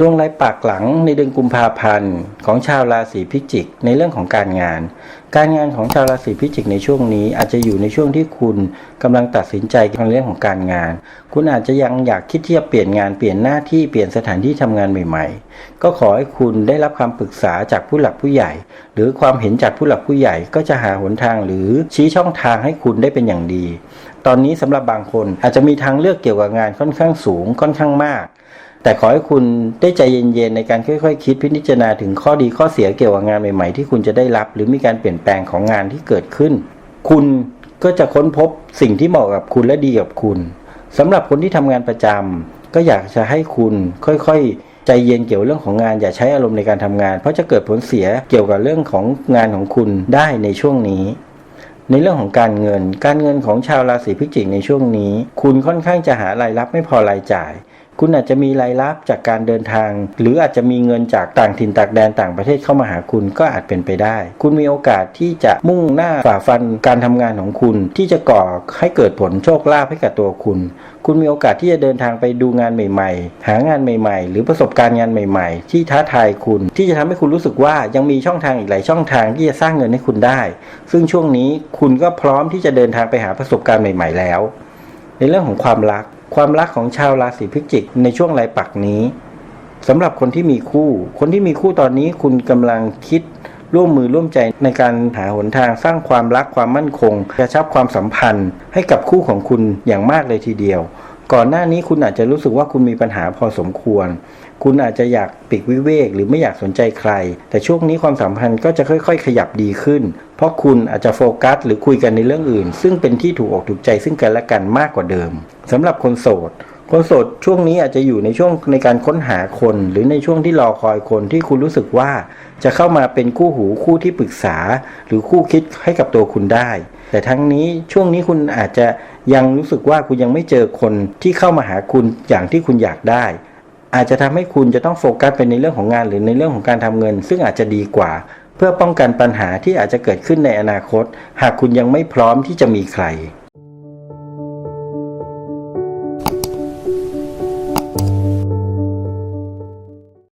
ดวงลายปากหลังในเดือนกุมภาพันธ์ของชาวราศีพิจิก ในเรื่องของการงาน การงานของชาวราศีพิจิกในช่วงนี้อาจจะอยู่ในช่วงที่คุณกำลังตัดสินใจในเรื่องของการงาน คุณอาจจะยังอยากคิดที่จะเปลี่ยนงานเปลี่ยนหน้าที่เปลี่ยนสถานที่ทำงานใหม่ ๆ ก็ขอให้คุณได้รับคำปรึกษาจากผู้หลักผู้ใหญ่ หรือความเห็นจากผู้หลักผู้ใหญ่ก็จะหาหนทางหรือชี้ช่องทางให้คุณได้เป็นอย่างดี ตอนนี้สำหรับบางคนอาจจะมีทางเลือกเกี่ยวกับงานค่อนข้างสูงค่อนข้างมาก แต่ขอให้คุณได้ใจเย็นๆในการค่อยๆคคิดพิจารณาถึงข้อดีข้อเสียเกี่ยวกับงานใหม่ๆ ที่คุณจะได้รับ หรือมีการเปลี่ยนแปลงของงานที่เกิดขึ้น คุณก็จะค้นพบสิ่งที่เหมาะกับคุณและดีกับคุณสำหรับคนที่ทำงานประจำก็อยากจะให้คุณค่อยๆ ใจเย็นเกี่ยวเรื่องของงาน อย่าใช้อารมณ์ในการทำงาน เพราะจะเกิดผลเสียเกี่ยวกับเรื่องของงานของคุณได้ในช่วงนี้ ในเรื่องของการเงิน การเงินของชาวราศีพิจิกในช่วงนี้ คุณค่อนข้างจะหารายรับไม่พอรายจ่าย คุณอาจจะมีรายรับจากการเดินทาง หรืออาจจะมีเงินจากต่างถิ่นต่างแดนต่างประเทศเข้ามาหาคุณก็อาจเป็นไปได้ คุณมีโอกาสที่จะมุ่งหน้าฝ่าฟันการทำงานของคุณ ที่จะก่อให้เกิดผลโชคลาภให้กับตัวคุณ คุณมีโอกาสที่จะเดินทางไปดูงานใหม่ ๆ หางานใหม่ ๆ หรือประสบการณ์งานใหม่ ๆ ที่ท้าทายคุณ ที่จะทำให้คุณรู้สึกว่ายังมีช่องทางอีกหลายช่องทางที่จะสร้างเงินให้คุณได้ ซึ่งช่วงนี้คุณก็พร้อมที่จะเดินทางไปหาประสบการณ์ใหม่ ๆ แล้ว ในเรื่องของความรัก ความรักของชาวราศีพิจิกในช่วงลายปักนี้สำหรับคนที่มีคู่ คนที่มีคู่ตอนนี้คุณกำลังคิดร่วมมือร่วมใจในการหาหนทางสร้างความรักความมั่นคงกระชับความสัมพันธ์ให้กับคู่ของคุณอย่างมากเลยทีเดียว ก่อนหน้านี้คุณอาจจะรู้สึกว่าคุณมีปัญหาพอสมควร คุณอาจจะอยากปิกวิเวก หรือไม่อยากสนใจใคร แต่ช่วงนี้ความสัมพันธ์ก็จะค่อย ๆ ขยับดีขึ้น เพราะคุณอาจจะโฟกัส หรือคุยกันในเรื่องอื่น ซึ่งเป็นที่ถูกอกถูกใจซึ่งกันและกันมากกว่าเดิมสำหรับคนโสด คนโสดช่วงนี้อาจจะอยู่ในช่วงในการค้นหาคน หรือในช่วงที่รอคอยคนที่คุณรู้สึกว่าจะเข้ามาเป็นคู่หูคู่ที่ปรึกษา หรือคู่คิดให้กับตัวคุณได้ แต่ทั้งนี้ช่วงนี้คุณอาจจะยังรู้สึกว่าคุณยังไม่เจอคนที่เข้ามาหาคุณอย่างที่คุณอยากได้ อาจจะทำให้คุณจะต้องโฟกัสไปในเรื่องของงานหรือในเรื่องของการทำเงิน ซึ่งอาจจะดีกว่า เพื่อป้องกันปัญหาที่อาจจะเกิดขึ้นในอนาคต หากคุณยังไม่พร้อมที่จะมีใคร